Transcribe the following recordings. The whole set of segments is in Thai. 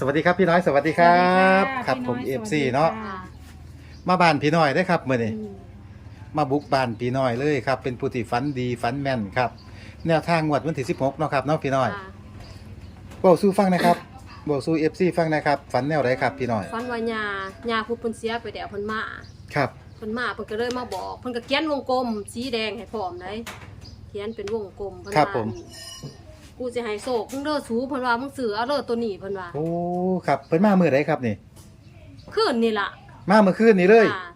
สวัสดีครับพี่น้อยสวัสดีครับสวัสดีะครับผมพี่เอน้ยฟสวัสซีดีเนาะค่มาบ้านพี่น้อยได้อครับเมื่อนี้อืมมาบุกบ้านพี่น้อยเลยครับ เป็นผู้ที่ฝันดีฝันแม่นครับ แนวทางงวดวันที่16เนาะครับเนาะพี่น้อยค่ะบอกสู้ฟังนะครับบอกสู้เอฟซีฟังนะครับฝันแนวไรครับพี่น้อยฟันว่าญาญาผู้เพิ่นเสียไปแล้วเพิ่นมาครับเพิ่นมาเพิ่นก็เลยมาบอกเพิ่นก็เขียนวงกลมสีแดงให้พร้อมได้เขียนเป็นวงกลมเพิ่นครับว่า ผมกูสิให้โศกมึงเด้อสูเพิ่นว่ามึงซื้อเอาเด้อตัวนี้เพิ่นว่าโอ้ครับเพิ่นมาเมื่อไรครับนี่ คืนนี่ล่ะมาเมื่อคืนนี้เลยค่ะ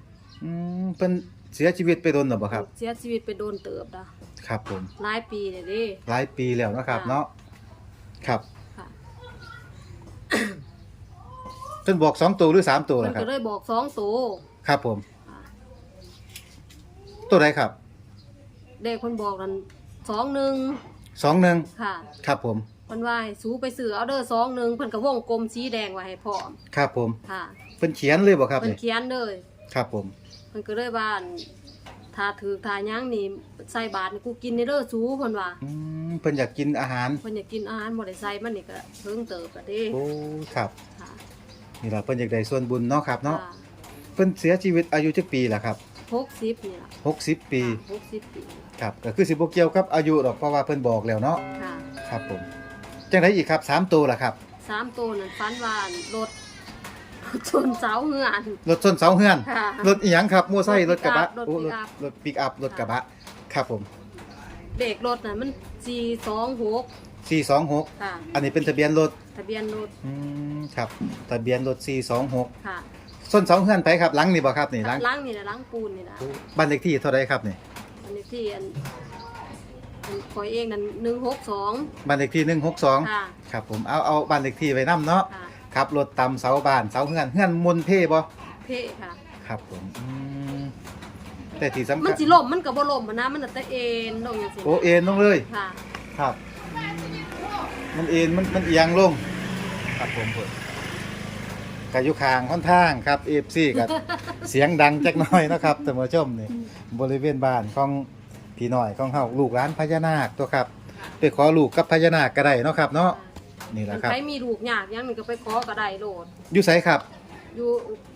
อืมเพิ่นเสียชีวิตไปโดนหรือเปล่าครับ เสียชีวิตไปโดนเติบดะครับผมหลายปีเลยเด้ หลายปีแล้วเนาะครับ ค่ะ เนาะครับค่ะเพิ่นบอกสองตัวหรือสามตัวเพิ่นนะครัก็บ เลยบอกสองตัวครับผม ค่ะตัวไหนครับ เด็กเพิ่นบอกกันสองหนึ่ง สองหนึ่งค่ะครับผม เพิ่นว่าให้สูไปซื้อเอาเด้อสองหนึ่งเพิ่นก็วงกลมสีแดงไว้ให้พร้อมครับผมค่ะเพิ่นเขียนเลยบ่ครับเพิ่นนี่เขียนเลยครับผมมันก็เลยว่าอั่นถ้าถือถ้ายังนี่ใส่บาตรนี่กูกินในเด้อสูเพิ่นว่าอืมเพิ่นอยากกินอาหาร เพิ่นอยากกินอาหารบ่ได้ใส่มันนี่ก็เพิ่งเติบก็เด้โอ้ครับ ค่ะนี่ล่ะเพิ่นอยากได้ส่วนบุญเนาะครับเนาะค่ะเพิ่นเสียชีวิตอายุจักปีล่ะครับ 60นี่ล่ะ60ปีค่ะ60ปีครับก็คือสิบ่เกี่ยวกับอายุหรอกเพราะว่าเพิ่นบอกแล้วเนาะค่ะครับผมจังไดอีกครับสามตัวล่ะครับสามตัวนั่นฟันว่าอั่นรถชนเสาเฮือนรถส้นเสาเฮือน ค่ะ รถอีหยังครับมอไซค์รถกระบะรถโอ้ปิรกถอัพรถปิกอัพรถกระบะครับผมเด็กรถน่ะมัน426 426ค่ะ อันนี้เป็นทะเบียนรถทะเบียนรถอืมครับทะเบียนรถ426ค่ะ ส้นเสาเฮือนไปครับหลังนี่บ่ครับนี่หลังล้างนี่นะล้างปูนนี่นะบ้านเลขที่เท่าไรครับนี่อันนี้ที่อันอันคอยเองนั่น162บ้านเลขที่162ค่ะครับผมเอาเอาบ้านเลขที่ไว้นํเนาะค่ะครับรถตำเสาบ้านเสาเฮือนเฮือนมนเพ่บ่เพ่ค่ะ ครับผมอืมแต่ที่สำมัคันญสิล่มมันก็บ่ล่มอะนะมันน่ะแต่เอ็นลงจังซี่โอเอ็นลงเลย ค่ะ ครับ มันเอ็นมันมันเอียงลง ครับผมผม กายุคางค่อนข้างครับเอฟซีกับ เสียงดังจักหน่อยเนาะครับท่านผู้ชมนี่บริเวณบ้านของพี่น้อยของเฮาลูกหลานพญานาคตัวครับ ไปขอลูกกับพญานาคก็ได้เนาะครับ เนาะนี่แหละครับ ใครมีลูกยากยังนี่ก็ไปขอก็ได้โลดอยู่ไสครับ อยู่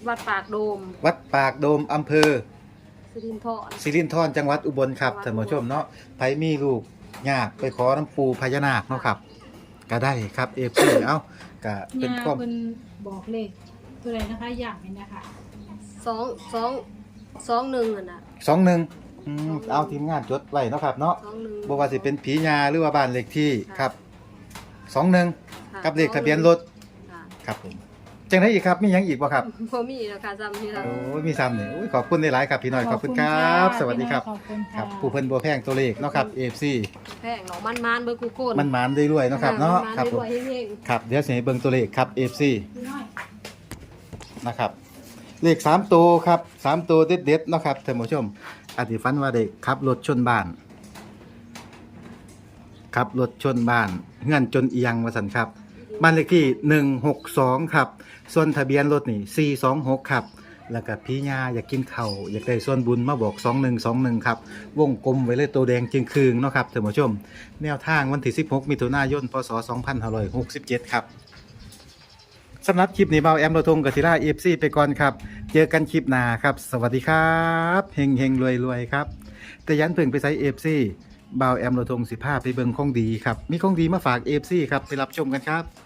วัดปากโดม วัดปากโดมอำเภอสิรินทรสิรินธรจังหวัดอุบลครับท่านผู้ชมเนาะไผมีลูกยากไปขอน้ำปูพญานาคเนาะครับ ก็ได้ครับเอฟซีเอ้าก็เป็นยาความเพิ่นบอกเลขตัวใดนะคะอย่างนี้นะคะสองสองสองหนึ่งอะนะสองหนึ่งอืมเอาทีมงานจดไว้เนาะครับเนาะสองหนึ่งบ่ว่าสิเป็นผียาหรือว่าบ้านเลขที่ครับสองหนึ่งค่ะกับเลขทะเบียนรถค่ะ ครับผม จังไดอีกครับมีหยังอีกบ่ครับบ่มีแล้วค่ะจำนี่แล้วโอ้ยมีซ้ำนี่โอ้ยขอบคุณหลายๆครับพี่น้อยขอบคุณครับ สวัสดีครับขอบคุณคค่ะรับผู้เพิ่นบ่แพงตัวเลขเนาะครับ AFC แพงเนาะมันมันๆเบิ่งกูโคนมันหมานได้รวยเนาะครับเนาะครับผมมันๆรวยๆเฮงครับเดี๋ยวสิให้เบิ่งตัวเลขครับ AFC พี่น้อยนะครับเลขสามตัวครับสามตัวเด็ดๆเนาะครับท่านผู้ชมอธิฟันว่าเด็กขับรถชนบ้านขับรถชนบ้านเงื่อนจนเอียงว่าสันครับ บ้านเลขที่หนึ่งหกสองครับ ส่วนทะเบียนรถนี่สี่สองหกครับ แล้วก็พี่ยาอยากกินเข่าอยากได้ส่วนบุญมาบอกสองหนึ่งสองหนึ่งครับ วงกลมไว้เลยตัวแดงจึงคืงเนาะครับท่านผู้ชม แนวทางวันที่ 16 มิถุนายน พศ 2567 ครับสำหรับคลิปนี้เบาแอมโรทงกับศิลาเอฟซีไปก่อนครับ เจอกันคลิปหน้าครับ สวัสดีครับเฮงเฮงรวยรวยครับ แต่ยันเพิ่งไปใส่เอฟซีเบาแอมโรทงสิภาพไปเบิงของดีครับ มีของดีมาฝากเอฟซีครับ ไปรับชมกันครับ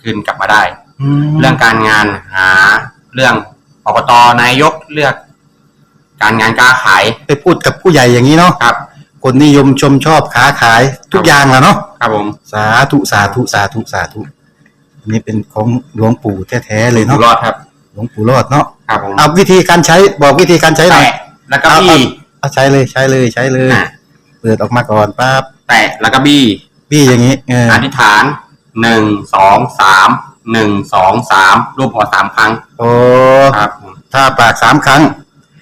คืนกลับมาได้แล้เรื่วองการงานหาเรื่องอบตนายกเลือก การงานการขายไปพูดกับผู้ใหญ่อย่างนี้เนาะครับ คนนิยมชมชอบค้าขายทุกอย่างแหล้วเนาะครับผมสาธุสาธุสาธุสาธุอันนี้เป็นของหลวงปู่แท้ๆเลยอยู่เนาะรอดครับ หลวงปู่รอดเนาะครับผมเอาวิธีการใช้บอกวิธีการใช้หน่อย แตะแล้วก็บี้ เอาใช้เลยใช้เลยใช้เลย อะ เปิดออกมาก่อนปั๊บแตะแล้วก็บี้พี่อย่างนี้เอออธิษฐาน หนึ่งสองสามหนึ่งสองสามรูปหัวสามครั้งโอ้ครับผมถ้าปากสามครั้ง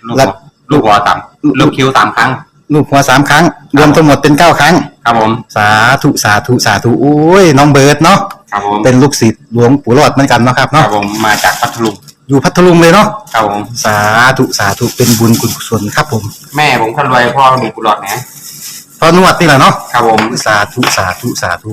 ลูกแล้หัววลูกหัวสามลูกคิ้วสามครั้ง ลูกหัวสามครั้ง รวมทั้งหมดเป็นเก้าครั้ง ครับผมสาธุสาธุสาธุโอ้ยน้องเบิร์ดเนาะครับผมเป็นลูกศิษย์หลวงปู่รอดเหมือนกันเนาะครับครัเนาะบผมมาจากพัทลุงอยู่พัทลุงเลยเนาะครับผม สาธุสาธุเป็นบุญกุศลครับผมแม่ผมคนรวยพ่อมีกุหลาบนะ พอนวดนี่แหละเนาะครับผม สาธุสาธุสาธุ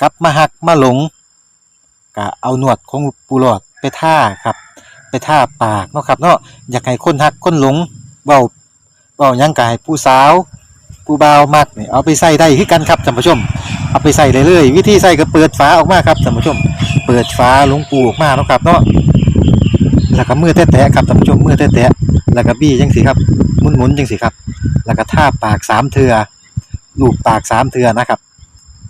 กลับมาหักมาหลงก็เอาหนวดของปูหลอดไปท่าครับ ไปท่าปากเนาะครับเนาะอยากให้คนหักคนหลงเว้าเว้ายังกายผู้สาวผู้บ่าวมักเนี่ยเอาไปใส่ได้คือกันครับท่านผู้ชม เอาไปใส่เลยเลยวิธีใส่ก็เปิดฝาออกมาครับท่านผู้ชม เปิดฝาหลวงปูออกมาเนาะครับเนาะแล้วก็มือแตะๆครับท่านผู้ชมมือแตะๆแล้วก็บี้จังสิครับหมุนๆจังสิครับ แล้วก็ท่าปากสามเทือลูบปากสามเทือนะครับ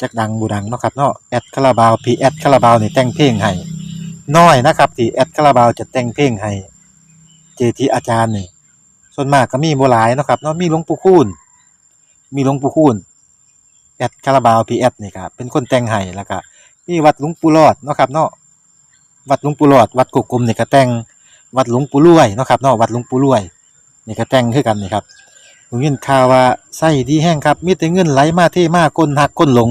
จักดังบูดังเนาะครับเนาะแอดคาราบาวพีแอดคาราบาวนี่แต่งเพลงให้น้อยนะครับที่แอดคาราบาวจะแต่งเพลงให้เจทีอาจารย์นี่ส่วนมากก็มีโบ่หลายเนาะครับเนาะมีหลวงปู่คูณมีหลวงปู่คูณแอดคาราบาวพีแอดนี่ครับเป็นคนแต่งให้แล้วก็มีวัดหลวงปู่รอดเนาะครับเนาะวัดหลวงปู่รอด วัดกกกลมนี่ก็แต่งวัดหลวงปู่รวยเนาะครับเนาะวัดหลวงปู่รวยนี่ก็แต่งคือกันนี่ครับผมยินข่าวว่าไส้ดีแห้งครับมีแต่เงินไหลมาเทมากคนหักคนหลง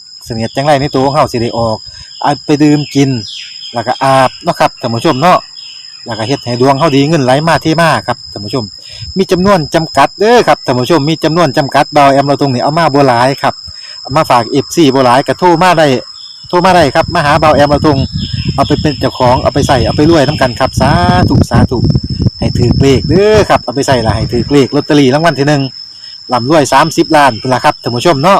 เสนียดจังไรในตัวของเฮาสิได้ออกเอาไปดื่มกิน แล้วก็อาบเนาะครับท่านผู้ชมเนาะแล้วก็เฮ็ดให้ดวงเฮาดีเงินไหลมาเทมาครับท่านผู้ชม มีจำนวนจำกัดเด้อครับท่านผู้ชมมีจำนวนจำกัดดาแอมเราตรงนี้เอามาบ่หลายครับเอามาฝาก FC บ่หลายก็โทรมาได้โทรมาได้ครับมาหาเบาแอมเราตรงเอาไปเป็นเจ้าของเอาไปใส่เอาไปรวยนํกันครับสาธุสาธุให้ถือเลขเด้อครับเอาไปใส่ละให้ถือเลขลอตเตอรี่รางวัลที่หนึ่งลำรวยสามสิบล้านพุ่นละครับท่านผู้ชมเนาะ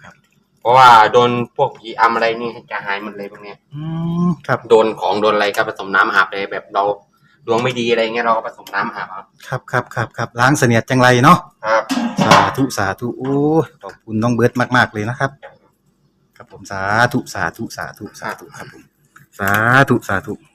เพราะว่าโดนพวกผีอำอะไรนี่จะหายหมดเลยพวกเนี้ยอืมครับโดนของโดนอะไรก็ผสมน้ำอาบเลยแบบเราดวงไม่ดีอะไรเงี้ยเราก็ผสมน้ำอาบเอาครับครับครับครับล้างเสนียดจังไรเนาะครับ สาธุสาธุโอ้ยขอบคุณน้องเบิร์ตมาก ๆ เลยนะครับ ครับผมสาธุสาธุสาธุสาธุครับผมสาธุสาธุครับ